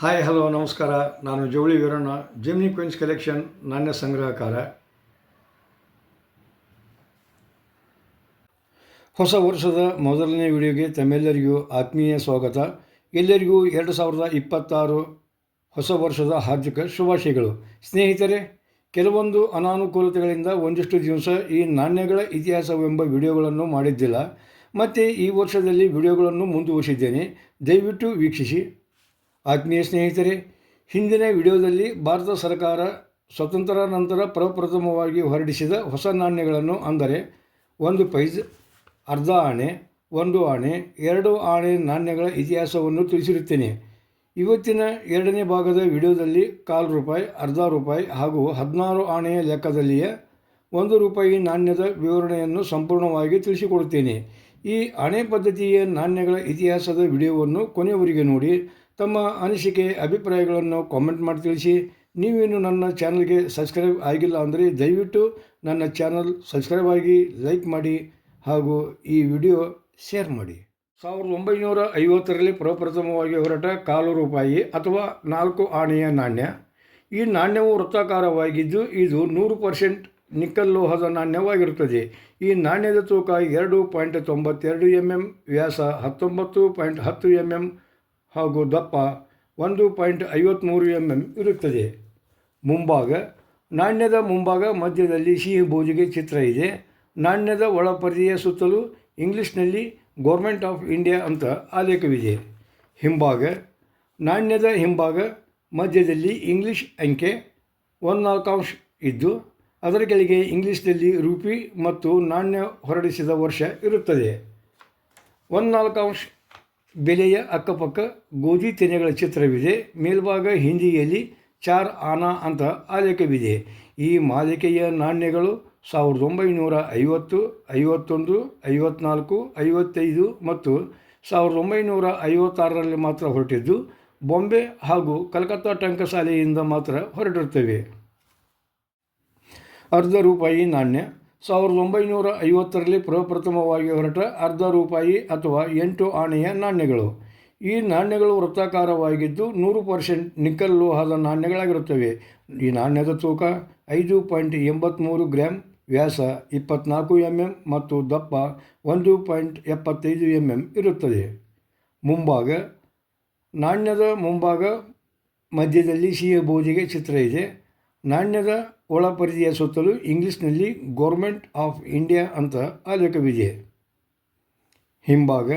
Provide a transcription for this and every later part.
Hi hello ನಮಸ್ಕಾರ. ನಾನು ಜವಳಿ ವೀರಣ್ಣ. ಜಿಮ್ನಿ ಕ್ವಿನ್ಸ್ ಕಲೆಕ್ಷನ್ ನಾಣ್ಯ ಸಂಗ್ರಹಕಾರ. ಹೊಸ ವರ್ಷದ ಮೊದಲನೇ ವಿಡಿಯೋಗೆ ತಮ್ಮೆಲ್ಲರಿಗೂ ಆತ್ಮೀಯ ಸ್ವಾಗತ. ಎಲ್ಲರಿಗೂ ಎರಡು ಸಾವಿರದ ಇಪ್ಪತ್ತಾರು ಹೊಸ ವರ್ಷದ ಹಾರ್ದಿಕ ಶುಭಾಶಯಗಳು. ಸ್ನೇಹಿತರೆ, ಕೆಲವೊಂದು ಅನಾನುಕೂಲತೆಗಳಿಂದ ಒಂದಿಷ್ಟು ದಿವಸ ಈ ನಾಣ್ಯಗಳ ಇತಿಹಾಸವೆಂಬ ವಿಡಿಯೋಗಳನ್ನು ಮಾಡಿದ್ದಿಲ್ಲ. ಮತ್ತು ಈ ವರ್ಷದಲ್ಲಿ ವಿಡಿಯೋಗಳನ್ನು ಮುಂದುವರಿಸಿದ್ದೇನೆ. ದಯವಿಟ್ಟು ವೀಕ್ಷಿಸಿ. ಆತ್ಮೀಯ ಸ್ನೇಹಿತರೆ, ಹಿಂದಿನ ವಿಡಿಯೋದಲ್ಲಿ ಭಾರತ ಸರ್ಕಾರ ಸ್ವತಂತ್ರ ನಂತರ ಪ್ರಪ್ರಥಮವಾಗಿ ಹೊರಡಿಸಿದ ಹೊಸ ನಾಣ್ಯಗಳನ್ನು ಅಂದರೆ ಒಂದು ಪೈಸ್ ಅರ್ಧ ಆಣೆ, ಒಂದು ಆಣೆ, ಎರಡು ಆಣೆ ನಾಣ್ಯಗಳ ಇತಿಹಾಸವನ್ನು ತಿಳಿಸಿರುತ್ತೇನೆ. ಇವತ್ತಿನ ಎರಡನೇ ಭಾಗದ ವಿಡಿಯೋದಲ್ಲಿ ಕಾಲು ರೂಪಾಯಿ, ಅರ್ಧ ರೂಪಾಯಿ ಹಾಗೂ ಹದಿನಾರು ಆಣೆಯ ಲೆಕ್ಕದಲ್ಲಿಯ ಒಂದು ರೂಪಾಯಿ ನಾಣ್ಯದ ವಿವರಣೆಯನ್ನು ಸಂಪೂರ್ಣವಾಗಿ ತಿಳಿಸಿಕೊಡುತ್ತೇನೆ. ಈ ಆಣೆ ಪದ್ಧತಿಯ ನಾಣ್ಯಗಳ ಇತಿಹಾಸದ ವಿಡಿಯೋವನ್ನು ಕೊನೆಯವರಿಗೆ ನೋಡಿ ತಮ್ಮ ಅನಿಸಿಕೆ, ಅಭಿಪ್ರಾಯಗಳನ್ನು ಕಾಮೆಂಟ್ ಮಾಡಿ ತಿಳಿಸಿ. ನೀವೇನು ನನ್ನ ಚಾನಲ್ಗೆ ಸಬ್ಸ್ಕ್ರೈಬ್ ಆಗಿಲ್ಲ ಅಂದರೆ ದಯವಿಟ್ಟು ನನ್ನ ಚಾನಲ್ ಸಬ್ಸ್ಕ್ರೈಬ್ ಆಗಿ ಲೈಕ್ ಮಾಡಿ ಹಾಗೂ ಈ ವಿಡಿಯೋ ಶೇರ್ ಮಾಡಿ. ಸಾವಿರದ ಒಂಬೈನೂರ ಐವತ್ತರಲ್ಲಿ ಪ್ರಪ್ರಥಮವಾಗಿ ಹೊರಟ ಕಾಲು ರೂಪಾಯಿ ಅಥವಾ ನಾಲ್ಕು ಆಣೆಯ ನಾಣ್ಯ. ಈ ನಾಣ್ಯವು ವೃತ್ತಾಕಾರವಾಗಿದ್ದು ಇದು ನೂರು ಪರ್ಸೆಂಟ್ ನಿಕ್ಕಲ್ ಲೋಹದ ನಾಣ್ಯವಾಗಿರುತ್ತದೆ. ಈ ನಾಣ್ಯದ ತೂಕ ಎರಡು ಪಾಯಿಂಟ್ ತೊಂಬತ್ತೆರಡು ಎಂ ಎಂ ವ್ಯಾಸ ಹತ್ತೊಂಬತ್ತು ಪಾಯಿಂಟ್ ಹತ್ತು ಎಂ ಎಂ ಹಾಗೂ ದಪ್ಪ ಒಂದು ಪಾಯಿಂಟ್ ಐವತ್ತ್ಮೂರು ಎಂ ಎಂ ಇರುತ್ತದೆ. ಮುಂಭಾಗ, ನಾಣ್ಯದ ಮುಂಭಾಗ ಮಧ್ಯದಲ್ಲಿ ಸಿಹಿ ಬೋಜಿಗೆ ಚಿತ್ರ ಇದೆ. ನಾಣ್ಯದ ಒಳಪರಿಯ ಸುತ್ತಲೂ ಇಂಗ್ಲೀಷ್ನಲ್ಲಿ ಗೌರ್ಮೆಂಟ್ ಆಫ್ ಇಂಡಿಯಾ ಅಂತ ಆಲೇಖವಿದೆ. ಹಿಂಭಾಗ, ನಾಣ್ಯದ ಹಿಂಭಾಗ ಮಧ್ಯದಲ್ಲಿ ಇಂಗ್ಲೀಷ್ ಅಂಕೆ ಒಂದು ನಾಲ್ಕಾಂಶ ಇದ್ದು, ಅದರ ಕೆಳಗೆ ಇಂಗ್ಲೀಷ್ನಲ್ಲಿ ರೂಪಿ ಮತ್ತು ನಾಣ್ಯ ಹೊರಡಿಸಿದ ವರ್ಷ ಇರುತ್ತದೆ. ಒಂದು ನಾಲ್ಕಾಂಶ ಬೆಲೆಯ ಅಕ್ಕಪಕ್ಕ ಗೋಧಿ ತೆನೆಗಳ ಚಿತ್ರವಿದೆ. ಮೇಲ್ಭಾಗ ಹಿಂದಿಯಲ್ಲಿ ಚಾರ್ ಆನಾ ಅಂತ ಆಲೇಖವಿದೆ. ಈ ಮಾಲಿಕೆಯ ನಾಣ್ಯಗಳು ಸಾವಿರದ ಒಂಬೈನೂರ ಐವತ್ತು, ಐವತ್ತೊಂದು, ಐವತ್ನಾಲ್ಕು, ಐವತ್ತೈದು ಮತ್ತು ಸಾವಿರದ ಒಂಬೈನೂರ ಐವತ್ತಾರರಲ್ಲಿ ಮಾತ್ರ ಹೊರಟಿದ್ದು, ಬಾಂಬೆ ಹಾಗೂ ಕಲ್ಕತ್ತಾ ಟಂಕಸಾಲೆಯಿಂದ ಮಾತ್ರ ಹೊರಟಿರುತ್ತವೆ. ಅರ್ಧ ರೂಪಾಯಿ ನಾಣ್ಯ. ಸಾವಿರದ ಒಂಬೈನೂರ ಐವತ್ತರಲ್ಲಿ ಪ್ರಪ್ರಥಮವಾಗಿ ಹೊರಟ ಅರ್ಧ ರೂಪಾಯಿ ಅಥವಾ ಎಂಟು ಆಣೆಯ ನಾಣ್ಯಗಳು. ಈ ನಾಣ್ಯಗಳು ವೃತ್ತಾಕಾರವಾಗಿದ್ದು ನೂರು ಪರ್ಸೆಂಟ್ ನಿಕ್ಕಲ್ ಲೋಹದ ನಾಣ್ಯಗಳಾಗಿರುತ್ತವೆ. ಈ ನಾಣ್ಯದ ತೂಕ ಐದು ಪಾಯಿಂಟ್ ಎಂಬತ್ತ್ಮೂರು ಗ್ರಾಮ್ ವ್ಯಾಸ ಇಪ್ಪತ್ನಾಲ್ಕು ಎಂ ಎಂ ಮತ್ತು ದಪ್ಪ ಒಂದು ಪಾಯಿಂಟ್ ಎಪ್ಪತ್ತೈದು ಎಂ ಎಂ ಇರುತ್ತದೆ. ಮುಂಭಾಗ, ನಾಣ್ಯದ ಮುಂಭಾಗ ಮಧ್ಯದಲ್ಲಿ ಸಿಹಿಯ ಬೋಜಿಗೆ ಚಿತ್ರ ಇದೆ. ನಾಣ್ಯದ ಒಳಪರಿಧಿಯ ಸುತ್ತಲೂ ಇಂಗ್ಲೀಷ್ನಲ್ಲಿ ಗೌರ್ಮೆಂಟ್ ಆಫ್ ಇಂಡಿಯಾ ಅಂತ ಆಲೇಖವಿದೆ ಹಿಂಭಾಗ,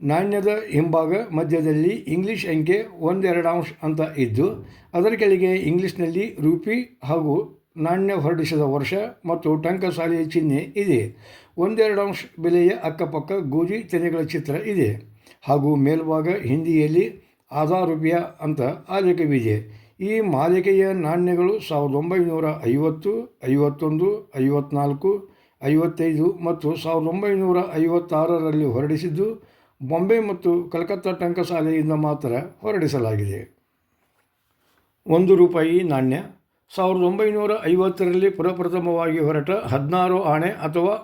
ನಾಣ್ಯದ ಹಿಂಭಾಗ ಮಧ್ಯದಲ್ಲಿ ಇಂಗ್ಲೀಷ್ ಅಂಕೆ ಒಂದೆರಡು ಅಂಶ ಅಂತ ಇದ್ದು, ಅದರ ಕೆಳಗೆ ಇಂಗ್ಲೀಷ್ನಲ್ಲಿ ರೂಪಿ ಹಾಗೂ ನಾಣ್ಯ ಹೊರಡಿಸಿದ ವರ್ಷ ಮತ್ತು ಟಂಕಸಾಲೆಯ ಚಿಹ್ನೆ ಇದೆ. ಒಂದೆರಡು ಅಂಶ ಬೆಲೆಯ ಅಕ್ಕಪಕ್ಕ ಗೋಧಿ ತೆನೆಗಳ ಚಿತ್ರ ಇದೆ ಹಾಗೂ ಮೇಲ್ಭಾಗ ಹಿಂದಿಯಲ್ಲಿ ಆಧಾರ್ ರೂಪಿಯ ಅಂತ ಆಲೇಖವಿದೆ ಈ ಮಾಲಿಕೆಯ ನಾಣ್ಯಗಳು ಸಾವಿರದ ಒಂಬೈನೂರ ಐವತ್ತು, ಐವತ್ತೊಂದು, ಐವತ್ನಾಲ್ಕು, ಐವತ್ತೈದು ಮತ್ತು ಸಾವಿರದ ಒಂಬೈನೂರ ಐವತ್ತಾರರಲ್ಲಿ ಹೊರಡಿಸಿದ್ದು ಬಾಂಬೆ ಮತ್ತು ಕಲ್ಕತ್ತಾ ಟಂಕಸಾಲೆಯಿಂದ ಮಾತ್ರ ಹೊರಡಿಸಲಾಗಿದೆ. ಒಂದು ರೂಪಾಯಿ ನಾಣ್ಯ ಸಾವಿರದ ಒಂಬೈನೂರ ಐವತ್ತರಲ್ಲಿ ಪುರಪ್ರಥಮವಾಗಿ ಹೊರಟ ಹದಿನಾರು ಆಣೆ ಅಥವಾ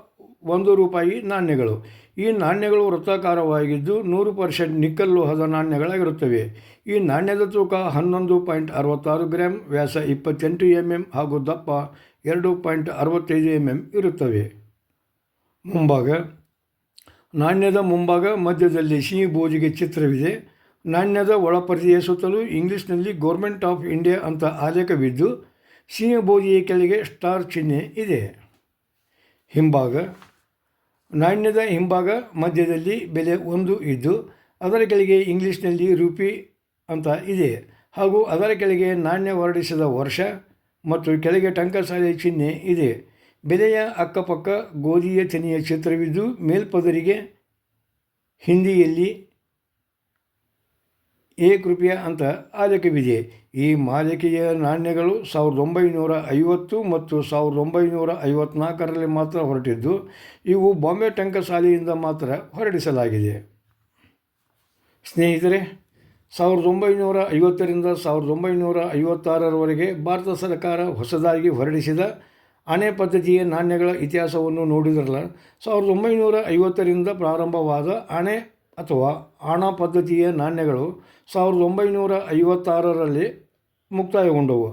ಒಂದು ರೂಪಾಯಿ ನಾಣ್ಯಗಳು. ಈ ನಾಣ್ಯಗಳು ವೃತ್ತಾಕಾರವಾಗಿದ್ದು ನೂರು ಪರ್ಸೆಂಟ್ ನಿಕ್ಕಲ್ ಲೋಹದ ನಾಣ್ಯಗಳಾಗಿರುತ್ತವೆ. ಈ ನಾಣ್ಯದ ತೂಕ ಹನ್ನೊಂದು ಪಾಯಿಂಟ್ ಅರವತ್ತಾರು ಗ್ರಾಮ್ ವ್ಯಾಸ ಇಪ್ಪತ್ತೆಂಟು ಎಂ ಎಂ ಹಾಗೂ ದಪ್ಪ ಎರಡು ಪಾಯಿಂಟ್ ಅರವತ್ತೈದು ಎಂ ಎಂ ಇರುತ್ತವೆ. ಮುಂಭಾಗ. ನಾಣ್ಯದ ಮುಂಭಾಗ ಮಧ್ಯದಲ್ಲಿ ಸಿಹಿ ಬೋಜಿಗೆ ಚಿತ್ರವಿದೆ. ನಾಣ್ಯದ ಒಳಪರಿಧಿಯ ಸುತ್ತಲೂ ಇಂಗ್ಲೀಷ್ನಲ್ಲಿ ಗೌರ್ಮೆಂಟ್ ಆಫ್ ಇಂಡಿಯಾ ಅಂತ ಆಲೇಖವಿದ್ದು, ಸಿಹಿ ಕೆಳಗೆ ಸ್ಟಾರ್ ಚಿಹ್ನೆ ಇದೆ. ಹಿಂಭಾಗ. ನಾಣ್ಯದ ಹಿಂಭಾಗ ಮಧ್ಯದಲ್ಲಿ ಬೆಲೆ ಒಂದು ಇದ್ದು, ಅದರ ಕೆಳಗೆ ಇಂಗ್ಲೀಷ್ನಲ್ಲಿ ರೂಪಿ ಅಂತ ಇದೆ. ಹಾಗೂ ಅದರ ಕೆಳಗೆ ನಾಣ್ಯ ಹೊರಡಿಸಿದ ವರ್ಷ ಮತ್ತು ಕೆಳಗೆ ಟಂಕಸಾಲೆ ಚಿಹ್ನೆ ಇದೆ. ಬೆಲೆಯ ಅಕ್ಕಪಕ್ಕ ಗೋಧಿಯ ತೆನೆಯ ಚಿತ್ರವಿದ್ದು ಮೇಲ್ಪದರಿಗೆ ಹಿಂದಿಯಲ್ಲಿ ಏಕ್ ರೂಪಾಯ ಅಂತ ಆಲಕವಿದೆ. ಈ ಮಾಲಿಕೆಯ ನಾಣ್ಯಗಳು ಸಾವಿರದ ಒಂಬೈನೂರ ಐವತ್ತು ಮತ್ತು ಸಾವಿರದ ಒಂಬೈನೂರ ಐವತ್ನಾಲ್ಕರಲ್ಲಿ ಮಾತ್ರ ಹೊರಟಿದ್ದು, ಇವು ಬಾಂಬೆ ಟಂಕಸಾಲೆಯಿಂದ ಮಾತ್ರ ಹೊರಡಿಸಲಾಗಿದೆ. ಸ್ನೇಹಿತರೆ ಸಾವಿರದ ಒಂಬೈನೂರ ಐವತ್ತರಿಂದ ಸಾವಿರದ ಒಂಬೈನೂರ ಐವತ್ತಾರರವರೆಗೆ ಭಾರತ ಸರ್ಕಾರ ಹೊಸದಾಗಿ ಹೊರಡಿಸಿದ ಆಣೆ ಪದ್ಧತಿಯ ನಾಣ್ಯಗಳ ಇತಿಹಾಸವನ್ನು ನೋಡಿದ್ರಲ್ಲ, ಸಾವಿರದ ಒಂಬೈನೂರ ಐವತ್ತರಿಂದ ಪ್ರಾರಂಭವಾದ ಆಣೆ ಅಥವಾ ಆಣ ಪದ್ಧತಿಯ ನಾಣ್ಯಗಳು ಸಾವಿರದ ಒಂಬೈನೂರ ಐವತ್ತಾರರಲ್ಲಿ ಮುಕ್ತಾಯಗೊಂಡವು.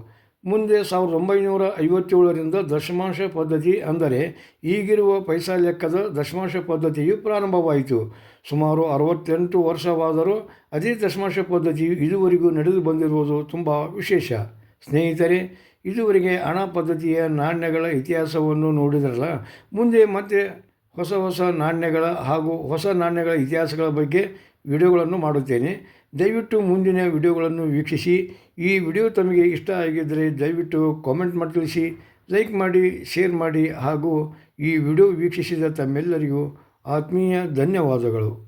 ಮುಂದೆ ಸಾವಿರದ ಒಂಬೈನೂರ ಐವತ್ತೇಳರಿಂದ ದಶಮಾಂಶ ಪದ್ಧತಿ ಅಂದರೆ ಈಗಿರುವ ಪೈಸಾ ಲೆಕ್ಕದ ದಶಮಾಂಶ ಪದ್ಧತಿಯು ಪ್ರಾರಂಭವಾಯಿತು. ಸುಮಾರು ಅರವತ್ತೆಂಟು ವರ್ಷವಾದರೂ ಅದೇ ದಶಮಾಂಶ ಪದ್ಧತಿಯು ಇದುವರೆಗೂ ನಡೆದು ಬಂದಿರುವುದು ತುಂಬ ವಿಶೇಷ. ಸ್ನೇಹಿತರೆ, ಇದುವರೆಗೆ ಹಣ ಪದ್ಧತಿಯ ನಾಣ್ಯಗಳ ಇತಿಹಾಸವನ್ನು ನೋಡಿದ್ರಲ್ಲ, ಮುಂದೆ ಮತ್ತೆ ಹೊಸ ಹೊಸ ನಾಣ್ಯಗಳ ಹಾಗೂ ಹೊಸ ನಾಣ್ಯಗಳ ಇತಿಹಾಸಗಳ ಬಗ್ಗೆ ವಿಡಿಯೋಗಳನ್ನು ಮಾಡುತ್ತೇನೆ. ದಯವಿಟ್ಟು ಮುಂದಿನ ವಿಡಿಯೋಗಳನ್ನು ವೀಕ್ಷಿಸಿ. ಈ ವಿಡಿಯೋ ತಮಗೆ ಇಷ್ಟ ಆಗಿದ್ದರೆ ದಯವಿಟ್ಟು ಕಾಮೆಂಟ್ ಮಾಡಿ, ತಿಳಿಸಿ, ಲೈಕ್ ಮಾಡಿ, ಶೇರ್ ಮಾಡಿ ಹಾಗೂ ಈ ವಿಡಿಯೋ ವೀಕ್ಷಿಸಿದ ತಮ್ಮೆಲ್ಲರಿಗೂ ಆತ್ಮೀಯ ಧನ್ಯವಾದಗಳು.